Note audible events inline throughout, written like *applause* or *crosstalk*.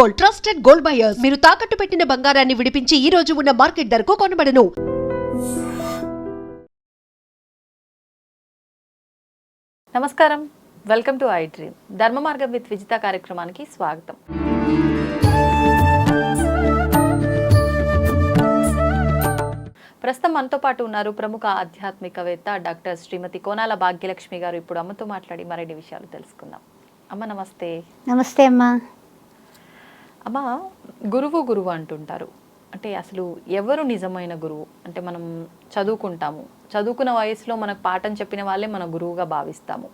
Gold trusted gold buyers. మీరు తాకట్టు పెట్టిన బంగారాన్ని విడిపించి ఈ రోజు ఉన్న మార్కెట్ ధరకు కొనబడను. నమస్కారం. వెల్కమ్ టు ఐ డ్రీమ్ ధర్మ మార్గం విత్ విజిత కార్యక్రమానికి స్వాగతం. ప్రస్తుతం మనతో పాటు ఉన్నారు ప్రముఖ ఆధ్యాత్మికవేత్త డాక్టర్ శ్రీమతి కోనాల భాగ్యలక్ష్మి గారు. ఇప్పుడు అమ్మతో మాట్లాడి మరిన్ని విషయాలు తెలుసుకుందాం. అమ్మ నమస్తే. నమస్తే అమ్మా. అమ్మ గురువు గురువు అంటుంటారు. అంటే అసలు ఎవరు నిజమైన గురువు? అంటే మనం చదువుకుంటాము. చదువుకున్న వయసులో మనకు పాఠం చెప్పిన వాళ్ళే మన గురువుగా భావిస్తాము.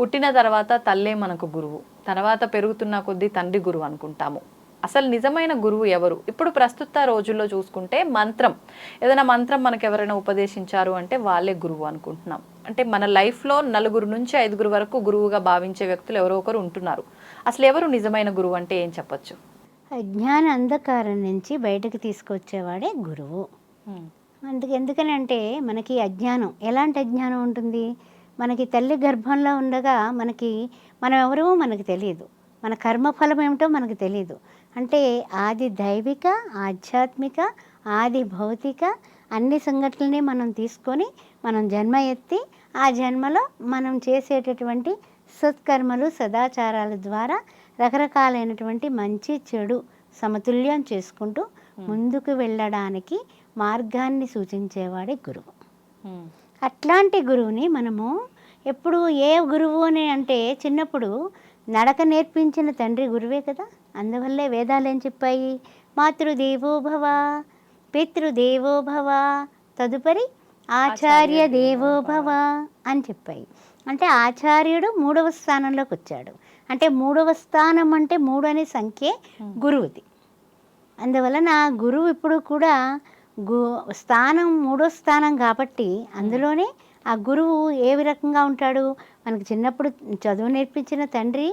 పుట్టిన తర్వాత తల్లే మనకు గురువు. తర్వాత పెరుగుతున్న కొద్దీ తండ్రి గురువు అనుకుంటాము. అసలు నిజమైన గురువు ఎవరు? ఇప్పుడు ప్రస్తుత రోజుల్లో చూసుకుంటే మంత్రం. ఏదైనా మంత్రం మనకు ఎవరైనా ఉపదేశించారు అంటే వాళ్ళే గురువు అనుకుంటున్నాం. అంటే మన లైఫ్లో నలుగురు నుంచి ఐదుగురు వరకు గురువుగా భావించే వ్యక్తులు ఎవరో ఒకరు ఉంటున్నారు. అసలు ఎవరు నిజమైన గురువు అంటే ఏం చెప్పచ్చు? అజ్ఞాన అంధకారం నుంచి బయటకు తీసుకొచ్చేవాడే గురువు. అందుకు ఎందుకనంటే మనకి అజ్ఞానం ఎలాంటి అజ్ఞానం ఉంటుంది? మనకి తల్లి గర్భంలో ఉండగా మనకి మనం ఎవరో మనకు తెలియదు మన కర్మఫలం ఏమిటో మనకు తెలియదు అంటే ఆది దైవిక ఆధ్యాత్మిక ఆది భౌతిక అన్ని సంఘటనల్ని మనం తీసుకొని మనం జన్మ ఎత్తి ఆ జన్మలో మనం చేసేటటువంటి సత్కర్మలు సదాచారాల ద్వారా రకరకాలైనటువంటి మంచి చెడు సమతుల్యం చేసుకుంటూ ముందుకు వెళ్ళడానికి మార్గాన్ని సూచించేవాడే గురువు. అట్లాంటి గురువుని మనము ఎప్పుడు ఏ గురువు అని అంటే చిన్నప్పుడు నడక నేర్పించిన తండ్రి గురువే కదా. అందువల్లే వేదాలు ఏం చెప్పాయి? మాతృదేవో భవ పితృదేవో భవ తదుపరి ఆచార్య దేవో భవ. అని చెప్పాయి. అంటే ఆచార్యుడు మూడవ స్థానంలోకి వచ్చాడు. అంటే మూడవ స్థానం అంటే మూడు అనే సంఖ్య గురువుది. అందువలన గురువు ఇప్పుడు కూడా గు స్థానం మూడో స్థానం కాబట్టి అందులోనే ఆ గురువు ఏ రకంగా ఉంటాడు? మనకి చిన్నప్పుడు చదువు నేర్పించిన తండ్రి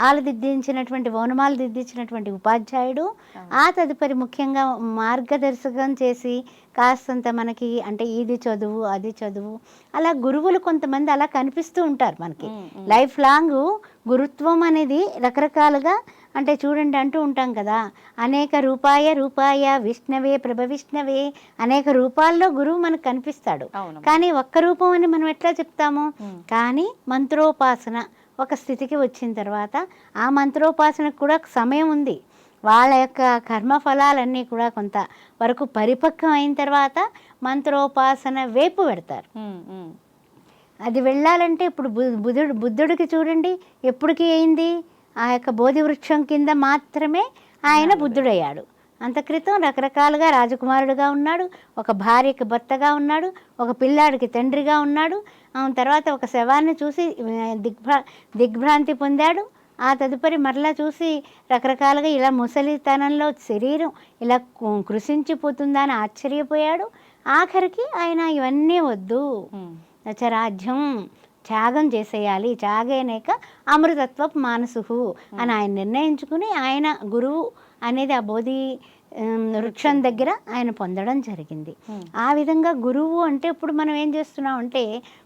ఆలు దిద్దించినటువంటి వౌనమాలు దిద్దించినటువంటి ఉపాధ్యాయుడు ఆ తదుపరి ముఖ్యంగా మార్గదర్శకం చేసి కాస్తంత మనకి అంటే ఇది చదువు అది చదువు అలా గురువులు కొంతమంది అలా కనిపిస్తూ ఉంటారు మనకి. లైఫ్ లాంగ్ గురుత్వం అనేది రకరకాలుగా అంటే చూడండి అంటూ ఉంటాం కదా. అనేక రూపాయ రూపాయ విష్ణవే ప్రభ విష్ణవే అనేక రూపాల్లో గురువు మనకు కనిపిస్తాడు. కానీ ఒక్క రూపం అని మనం ఎట్లా చెప్తాము? కానీ మంత్రోపాసన ఒక స్థితికి వచ్చిన తర్వాత ఆ మంత్రోపాసనకు కూడా సమయం ఉంది. వాళ్ళ యొక్క కర్మఫలాలన్నీ కూడా కొంత వరకు పరిపక్వం అయిన తర్వాత మంత్రోపాసన వైపు పెడతారు. అది వెళ్ళాలంటే ఇప్పుడు బు- బుధుడు బుద్ధుడికి చూడండి ఎప్పటికి అయింది? ఆ యొక్క బోధి వృక్షం కింద మాత్రమే ఆయన బుద్ధుడయ్యాడు. అంత క్రితం రకరకాలుగా రాజకుమారుడుగా ఉన్నాడు ఒక భార్యకి భర్తగా ఉన్నాడు ఒక పిల్లాడికి తండ్రిగా ఉన్నాడు ఆ తర్వాత ఒక శవాన్ని చూసి దిగ్భ్రా దిగ్భ్రాంతి పొందాడు. ఆ తదుపరి మరలా చూసి రకరకాలుగా ఇలా ముసలితనంలో శరీరం ఇలా కు- కృషించిపోతుందా అని ఆశ్చర్యపోయాడు. ఆఖరికి ఆయన ఇవన్నీ వద్దు. నచరాజ్యం త్యాగం చేసేయాలి. త్యాగేనేక అమృతత్వపు మానసు అని ఆయన నిర్ణయించుకుని ఆయన గురువు అనేది ఆ బోధి వృక్షం దగ్గర ఆయన పొందడం జరిగింది. ఆ విధంగా గురువు అంటే ఇప్పుడు మనం ఏం చేస్తున్నాం అంటే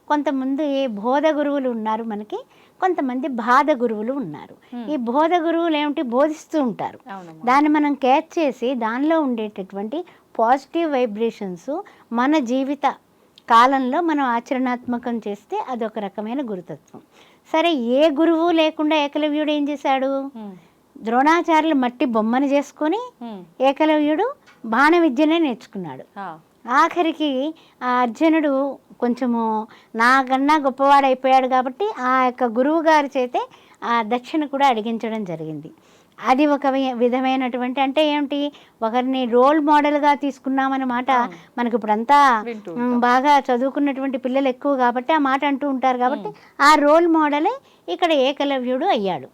కొంతమంది బోధ గురువులు ఉన్నారు మనకి కొంతమంది బాధ గురువులు ఉన్నారు. ఈ బోధ గురువులు ఏమిటి? బోధిస్తూ ఉంటారు. దాన్ని మనం క్యాచ్ చేసి దానిలో ఉండేటటువంటి పాజిటివ్ వైబ్రేషన్స్ మన జీవిత కాలంలో మనం ఆచరణాత్మకం చేస్తే అదొక రకమైన గురుతత్వం. సరే ఏ గురువు లేకుండా ఏకలవ్యుడు ఏం చేశాడు? ద్రోణాచార్యులు మట్టి బొమ్మను చేసుకొని ఏకలవ్యుడు బాణ విద్యనే నేర్చుకున్నాడు. ఆఖరికి ఆ అర్జునుడు కొంచెము నాకన్నా గొప్పవాడైపోయాడు కాబట్టి ఆ యొక్క గురువు గారి చేతే ఆ దక్షిణ కూడా అడిగించడం జరిగింది. అది ఒక వి- విధమైనటువంటి అంటే ఏమిటి? ఒకరిని రోల్ మోడల్గా తీసుకున్నామన్నమాట మనకి ఇప్పుడంతా బాగా చదువుకున్నటువంటి పిల్లలు ఎక్కువ కాబట్టి ఆ మాట అంటూ ఉంటారు కాబట్టి ఆ రోల్ మోడలే ఇక్కడ ఏకలవ్యుడు అయ్యాడు.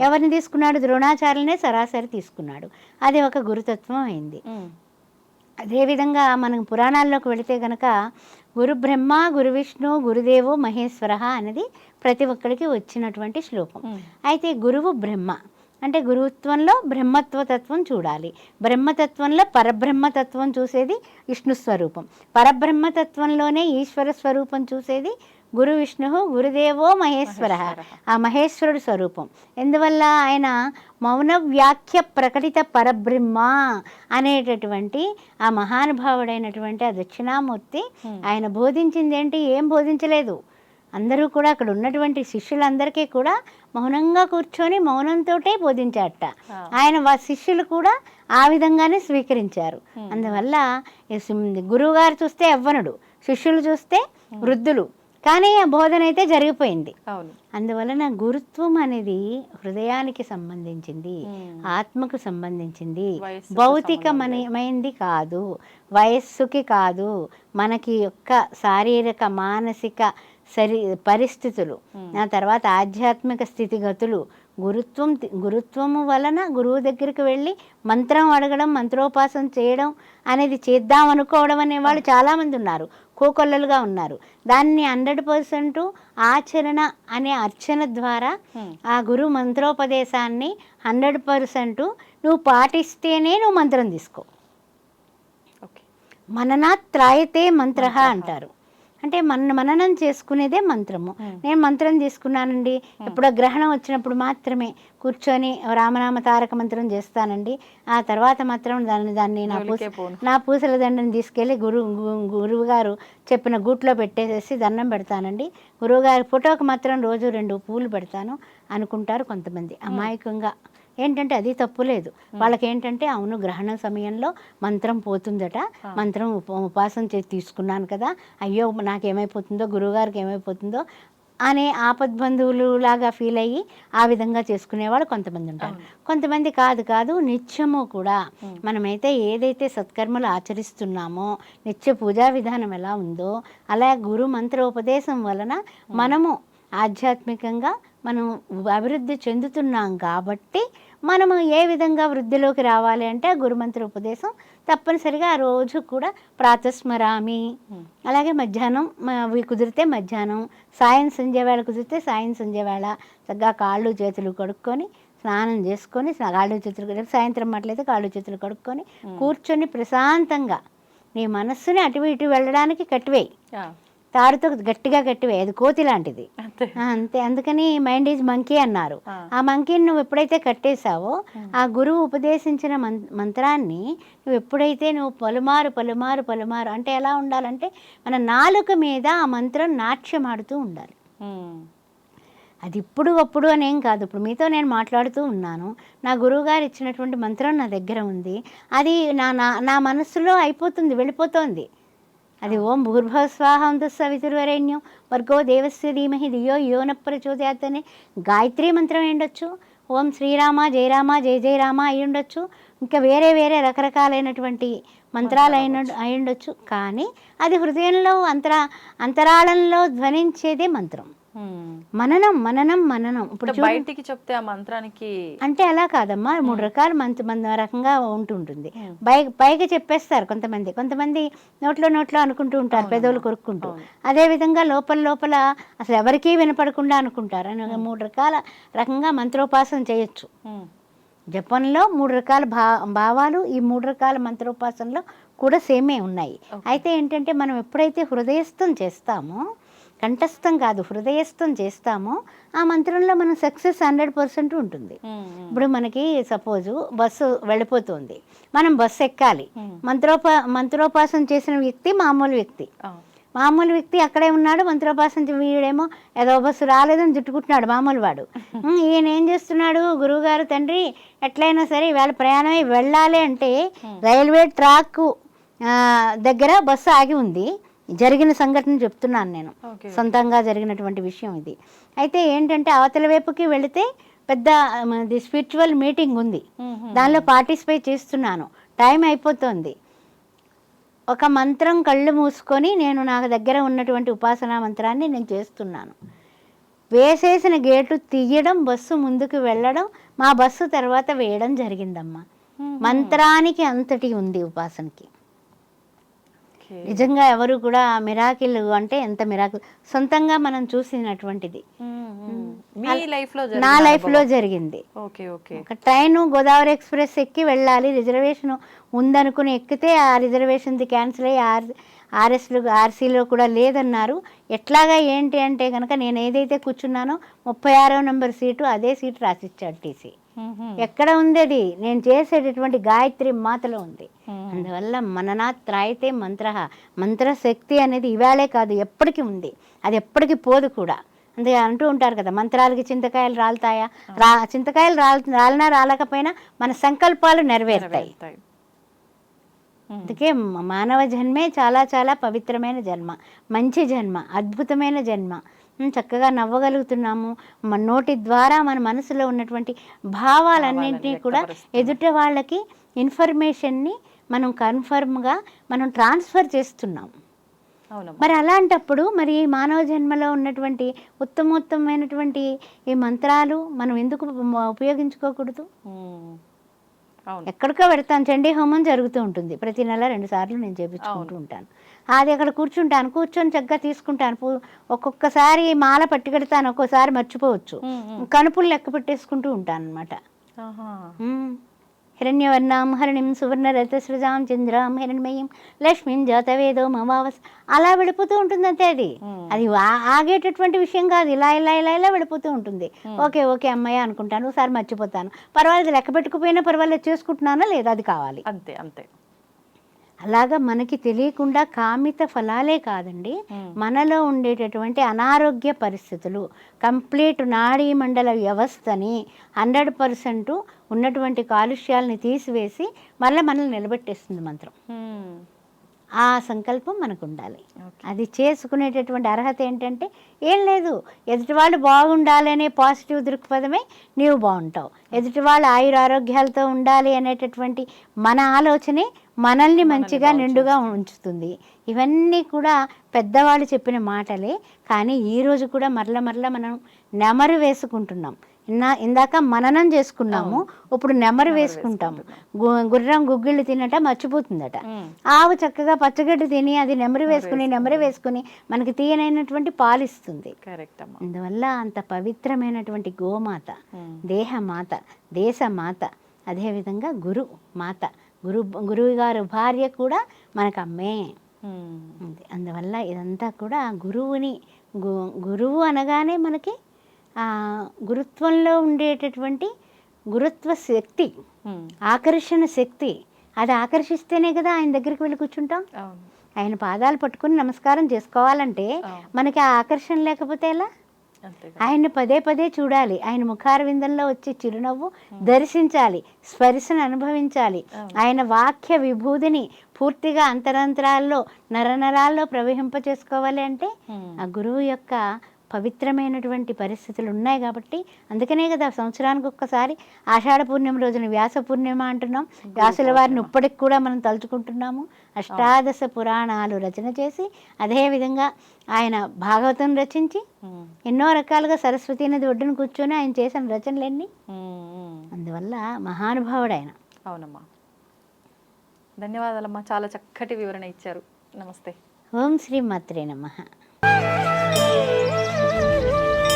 ఎవరిని తీసుకున్నాడు? ద్రోణాచార్యులనే సరాసరి తీసుకున్నాడు. అది ఒక గురుతత్వం అయింది. అదేవిధంగా మనం పురాణాల్లోకి వెళితే గనక గురు బ్రహ్మ గురు విష్ణు గురుదేవో మహేశ్వర అనేది ప్రతి ఒక్కరికి వచ్చినటువంటి శ్లోకం. అయితే గురువు బ్రహ్మ. అంటే గురుత్వంలో బ్రహ్మత్వ తత్వం చూడాలి. బ్రహ్మతత్వంలో పరబ్రహ్మతత్వం చూసేది విష్ణు స్వరూపం. పరబ్రహ్మతత్వంలోనే ఈశ్వర స్వరూపం చూసేది గురు విష్ణు గురుదేవో మహేశ్వర. ఆ మహేశ్వరుడు స్వరూపం. ఎందువల్ల ఆయన మౌన వ్యాఖ్య ప్రకటిత పరబ్రహ్మ అనేటటువంటి ఆ మహానుభావుడైనటువంటి ఆ దక్షిణామూర్తి ఆయన బోధించింది ఏంటి ఏం బోధించలేదు. అందరూ కూడా అక్కడ ఉన్నటువంటి శిష్యులందరికీ కూడా మౌనంగా కూర్చొని మౌనంతోటే బోధించారట. ఆయన శిష్యులు కూడా ఆ విధంగానే స్వీకరించారు. అందువల్ల ఈ sim- గురువుగారు చూస్తే యవ్వనుడు శిష్యులు చూస్తే వృద్ధులు. కానీ ఆ బోధన అయితే జరిగిపోయింది. అందువలన గురుత్వం అనేది హృదయానికి సంబంధించింది ఆత్మకు సంబంధించింది. భౌతికమైంది కాదు వయస్సుకి కాదు మనకి యొక్క శారీరక మానసిక శరీ పరిస్థితులు. ఆ తర్వాత ఆధ్యాత్మిక స్థితిగతులు. గురుత్వం గురుత్వము వలన గురువు దగ్గరికి వెళ్ళి మంత్రం అడగడం మంత్రోపాసన చేయడం అనేది చేద్దాం అనుకోవడం అనేవాళ్ళు చాలామంది ఉన్నారు. కోకొల్లలుగా ఉన్నారు. దాన్ని హండ్రెడ్ పర్సెంట్ ఆచరణ అనే అర్చన ద్వారా ఆ గురు మంత్రోపదేశాన్ని హండ్రెడ్ పర్సెంట్ నువ్వు పాటిస్తేనే నువ్వు మంత్రం తీసుకో. ఓకే. మననాత్ త్రాయతే మంత్ర. అంటారు. అంటే మన మననం చేసుకునేదే మంత్రము. నేను మంత్రం తీసుకున్నానండి. ఎప్పుడో గ్రహణం వచ్చినప్పుడు మాత్రమే కూర్చొని రామనామ తారక మంత్రం చేస్తానండి. ఆ తర్వాత మాత్రం దాన్ని దాన్ని నా పూస. నా పూసల దండని తీసుకెళ్ళి గురు గురువు గారు చెప్పిన గూట్లో పెట్టేసేసి దండం పెడతానండి. గురువు గారి ఫోటోకి మాత్రం రోజు రెండు పూలు పెడతాను అనుకుంటారు కొంతమంది. అమాయకంగా. ఏంటంటే అది తప్పు లేదు. వాళ్ళకి ఏంటంటే అవును గ్రహణ సమయంలో మంత్రం పోతుందట. మంత్రం ఉప- ఉపాసన చేసి తీసుకున్నాను కదా. అయ్యో నాకేమైపోతుందో గురువుగారికి ఏమైపోతుందో అనే ఆపద్బంధువులు లాగా ఫీల్ అయ్యి ఆ విధంగా చేసుకునేవాళ్ళు కొంతమంది ఉంటారు కొంతమంది కాదు కాదు నిత్యము కూడా మనమైతే ఏదైతే సత్కర్మలు ఆచరిస్తున్నామో నిత్య పూజా విధానం ఎలా ఉందో అలా గురు మంత్రోపదేశం వలన మనము ఆధ్యాత్మికంగా మనం అభివృద్ధి చెందుతున్నాం కాబట్టి మనము ఏ విధంగా వృద్ధిలోకి రావాలి అంటే గురుమంత్ర ఉపదేశం తప్పనిసరిగా ఆ రోజు కూడా ప్రాతస్మరామి. అలాగే మధ్యాహ్నం కుదిరితే మధ్యాహ్నం సాయం సంధ్య వేళ కుదిరితే సాయం సంధ్య వేళ చక్కగా కాళ్ళు చేతులు కడుక్కొని స్నానం చేసుకొని కాళ్ళు చేతులు సాయంత్రం అట్లయితే కాళ్ళు చేతులు కడుక్కొని కూర్చొని ప్రశాంతంగా నీ మనస్సుని అటు ఇటు వెళ్ళడానికి కట్టివేయి. తాడుతో గట్టిగా కట్టివేయి అది కోతి లాంటిది. అంతే. అందుకని మైండ్ ఈజ్ మంకీ అన్నారు. ఆ. మంకీని నువ్వు ఎప్పుడైతే కట్టేశావో ఆ గురువు ఉపదేశించిన మంత్రాన్ని నువ్వు ఎప్పుడైతే నువ్వు పలుమారు పలుమారు పలుమారు అంటే ఎలా ఉండాలంటే మన నాలుక మీద ఆ మంత్రం నాట్యం ఆడుతూ ఉండాలి. అది ఇప్పుడు అప్పుడు అనేం కాదు. ఇప్పుడు మీతో నేను మాట్లాడుతూ ఉన్నాను. నా గురువుగారు ఇచ్చినటువంటి మంత్రం నా దగ్గర ఉంది. అది నా నా నా మనస్సులో అయిపోతుంది వెళ్ళిపోతోంది. అది ఓం భూర్భవ స్వాహం సవితుర్వరేణ్యం వర్గో దేవస్య ధీమహి ధియో యోన ప్రచోదయాత్ అనే గాయత్రి మంత్రం ఏండొచ్చు? ఓం శ్రీరామ జయరామ జయ జయ రామ అయి ఉండొచ్చు ఇంకా వేరే వేరే రకరకాలైనటువంటి మంత్రాలు అయిన అయి ఉండొచ్చు కానీ అది హృదయంలో అంతరా అంతరాళంలో ధ్వనించేదే మంత్రం. మననం మననం మననం. ఇప్పుడు బయటికి చెప్తే ఆ మంత్రానికి అంటే అలా కాదమ్మా మూడు రకాల మన రకంగా ఉంటుంటుంది. పైగా చెప్పేస్తారు కొంతమంది. కొంతమంది నోట్లో నోట్లో అనుకుంటూ ఉంటారు పెదవులు కొరుక్కుంటూ. అదే విధంగా లోపల లోపల అసలు ఎవరికీ వినపడకుండా అనుకుంటారు. అని మూడు రకాల రకంగా మంత్రోపాసన చేయొచ్చు. జపంలో మూడు రకాల భా భావాలు ఈ మూడు రకాల మంత్రోపాసనలో కూడా సేమే ఉన్నాయి. అయితే ఏంటంటే మనం ఎప్పుడైతే హృదయస్థం చేస్తామో కంఠస్థం కాదు హృదయస్థం చేస్తామో ఆ మంత్రంలో మనం సక్సెస్ హండ్రెడ్ పర్సెంట్ ఉంటుంది. ఇప్పుడు మనకి సపోజు బస్సు వెళ్ళిపోతుంది. మనం బస్సు ఎక్కాలి. మంత్రోపా మంత్రోపాసన చేసిన వ్యక్తి మామూలు వ్యక్తి. మామూలు వ్యక్తి అక్కడే ఉన్నాడు మంత్రోపాసన వీడేమో ఏదో బస్సు రాలేదని జుట్టుకుంటున్నాడు మామూలు వాడు. *laughs* ఈయన ఏం చేస్తున్నాడు? గురువుగారు తండ్రి ఎట్లయినా సరే ఇవాళ ప్రయాణమై వెళ్ళాలి అంటే రైల్వే ట్రాక్ దగ్గర బస్సు ఆగి ఉంది. జరిగిన సంఘటన చెప్తున్నాను నేను. సొంతంగా జరిగినటువంటి విషయం ఇది. అయితే ఏంటంటే అవతల వైపుకి వెళితే పెద్ద స్పిరిచువల్ మీటింగ్ ఉంది. దానిలో పార్టిసిపేట్ చేస్తున్నాను. టైం అయిపోతుంది. ఒక మంత్రం కళ్ళు మూసుకొని నేను నాకు దగ్గర ఉన్నటువంటి ఉపాసనా మంత్రాన్ని నేను చేస్తున్నాను. వేసేసిన గేటు తీయడం బస్సు ముందుకు వెళ్ళడం మా బస్సు తర్వాత వేయడం జరిగిందమ్మా. మంత్రానికి అంతటి ఉంది ఉపాసనకి. నిజంగా ఎవరు కూడా మిరాకిల్ అంటే ఎంత మిరాకిల్? సొంతంగా మనం చూసినటువంటిది. మీ లైఫ్లో నా. జరిగింది ట్రైన్ గోదావరి ఎక్స్ప్రెస్ ఎక్కి వెళ్ళాలి రిజర్వేషన్ ఉందనుకుని ఎక్కితే ఆ రిజర్వేషన్ది క్యాన్సిల్ అయ్యి ఆర్ఎస్లు ఆర్సీలో కూడా లేదన్నారు. ఎట్లాగా ఏంటి అంటే కనుక నేను ఏదైతే కూర్చున్నానో ముప్పై ఆరో నెంబర్ సీటు అదే సీటు రాసిచ్చాడు టీసీ. ఎక్కడ ఉంది అది నేను చేసేటటువంటి గాయత్రి మాతలో ఉంది. అందువల్ల మననాత్ త్రాయితే మంత్ర మంత్రశక్తి అనేది ఇవాళే కాదు ఎప్పటికీ ఉంది. అది ఎప్పటికీ పోదు కూడా. అందుకే అంటూ ఉంటారు కదా మంత్రాలకి చింతకాయలు రాలుతాయా? రా చింతకాయలు రాల్ రాలినా రాలకపోయినా మన సంకల్పాలు నెరవేరుతాయి. అందుకే మానవ జన్మే చాలా చాలా పవిత్రమైన జన్మ మంచి జన్మ అద్భుతమైన జన్మ. చక్కగా నవ్వగలుగుతున్నాము. మన నోటి ద్వారా మన మనసులో ఉన్నటువంటి భావాలన్నింటినీ కూడా ఎదుట వాళ్ళకి ఇన్ఫర్మేషన్ని మనం కన్ఫర్మ్గా మనం ట్రాన్స్ఫర్ చేస్తున్నాం. మరి అలాంటప్పుడు మరి ఈ మానవ జన్మలో ఉన్నటువంటి ఉత్తమోత్తమైనటువంటి ఈ మంత్రాలు మనం ఎందుకు ఉపయోగించుకోకూడదు? ఎక్కడికో పెడతాను చండీ హోమం జరుగుతూ ఉంటుంది. ప్రతి నెల రెండు సార్లు నేను చేపించుకుంటూ ఉంటాను. అది అక్కడ కూర్చుంటాను కూర్చొని చక్కగా తీసుకుంటాను. ఒక్కొక్కసారి మాల పట్టుకెడతాను ఒక్కోసారి మర్చిపోవచ్చు. కనుపులు లెక్క పెట్టేసుకుంటూ ఉంటాను అనమాట. హిరణ్యవర్ణాం హరిణిం సువర్ణరథ సృజాం చంద్రాం హిరణ్మయం లక్ష్మీం జాతవేదో మమావస్ అలా వెళ్ళిపోతూ ఉంటుంది అంతే అది. అది ఆగేటటువంటి విషయం కాదు. ఇలా ఇలా ఇలా ఇలా వెళ్ళిపోతూ ఉంటుంది. ఓకే ఓకే అమ్మాయి అనుకుంటాను. ఒకసారి మర్చిపోతాను. పర్వాలేదు లెక్క పెట్టుకుపోయినా పర్వాలేదు చేసుకుంటున్నానా లేదా అది కావాలి. అంతే అంతే. అలాగా మనకి తెలియకుండా కామిత ఫలాలే కాదండి. మనలో ఉండేటటువంటి అనారోగ్య పరిస్థితులు కంప్లీట్ నాడీ మండల వ్యవస్థని హండ్రెడ్ పర్సెంట్ ఉన్నటువంటి కాలుష్యాలని తీసివేసి మళ్ళీ మనల్ని నిలబెట్టేస్తుంది మంత్రం. ఆ సంకల్పం మనకు ఉండాలి అది చేసుకునేటటువంటి అర్హత ఏంటంటే ఏం లేదు ఎదుటి వాళ్ళు బాగుండాలి అనే పాజిటివ్ దృక్పథమే నీవు బాగుంటావు. ఎదుటి వాళ్ళు ఆయుర ఆరోగ్యాలతో ఉండాలి అనేటటువంటి మన ఆలోచనే మనల్ని మంచిగా నిండుగా ఉంచుతుంది. ఇవన్నీ కూడా పెద్దవాళ్ళు చెప్పిన మాటలే కానీ ఈ రోజు కూడా మరల మరల మనం నెమరు వేసుకుంటున్నాం. ఇన్నా ఇందాక మననం చేసుకున్నాము ఇప్పుడు నెమరు వేసుకుంటాము గుర్రం గుగ్గిళ్ళు తినట మర్చిపోతుందట. ఆవు చక్కగా పచ్చగడ్డి తిని అది నెమరు వేసుకుని నెమరు వేసుకుని మనకి తీయనైనటువంటి పాలు ఇస్తుంది కరెక్ట్ అమ్మా. అందువల్ల అంత పవిత్రమైనటువంటి గోమాత దేహమాత దేశమాత అదేవిధంగా గురు మాత. గురు గురువు గారు భార్య కూడా మనకు అమ్మే అందువల్ల ఇదంతా కూడా గురువుని గురువు అనగానే మనకి గురుత్వంలో ఉండేటటువంటి గురుత్వ శక్తి. ఆకర్షణ శక్తి అది ఆకర్షిస్తేనే కదా ఆయన దగ్గరికి వెళ్ళి కూర్చుంటాం. ఆయన పాదాలు పట్టుకుని నమస్కారం చేసుకోవాలంటే. మనకి ఆ ఆకర్షణ లేకపోతే ఎలా? ఆయన్ని పదే పదే చూడాలి. ఆయన ముఖారవిందంలో వచ్చే చిరునవ్వు దర్శించాలి. స్పర్శను అనుభవించాలి. ఆయన వాక్య విభూదిని పూర్తిగా అంతరంతరాల్లో నరనరాల్లో ప్రవహింప చేసుకోవాలి అంటే ఆ గురువు యొక్క పవిత్రమైనటువంటి పరిస్థితులు ఉన్నాయి కాబట్టి అందుకనే కదా సంవత్సరానికి ఒక్కసారి ఆషాఢ పూర్ణిమ రోజున వ్యాస పూర్ణిమ అంటున్నాం. వ్యాసుల వారిని ఇప్పటికి కూడా మనం తలుచుకుంటున్నాము. అష్టాదశ పురాణాలు రచన చేసి అదేవిధంగా ఆయన భాగవతం రచించి. ఎన్నో రకాలుగా సరస్వతి నది ఒడ్డున కూర్చొని ఆయన చేసిన రచనలన్నీ. అందువల్ల మహానుభావుడు ఆయన. అవునమ్మా. ధన్యవాదాలమ్మా. చాలా చక్కటి వివరణ ఇచ్చారు. నమస్తే. ఓం శ్రీ మాత్రే నమః.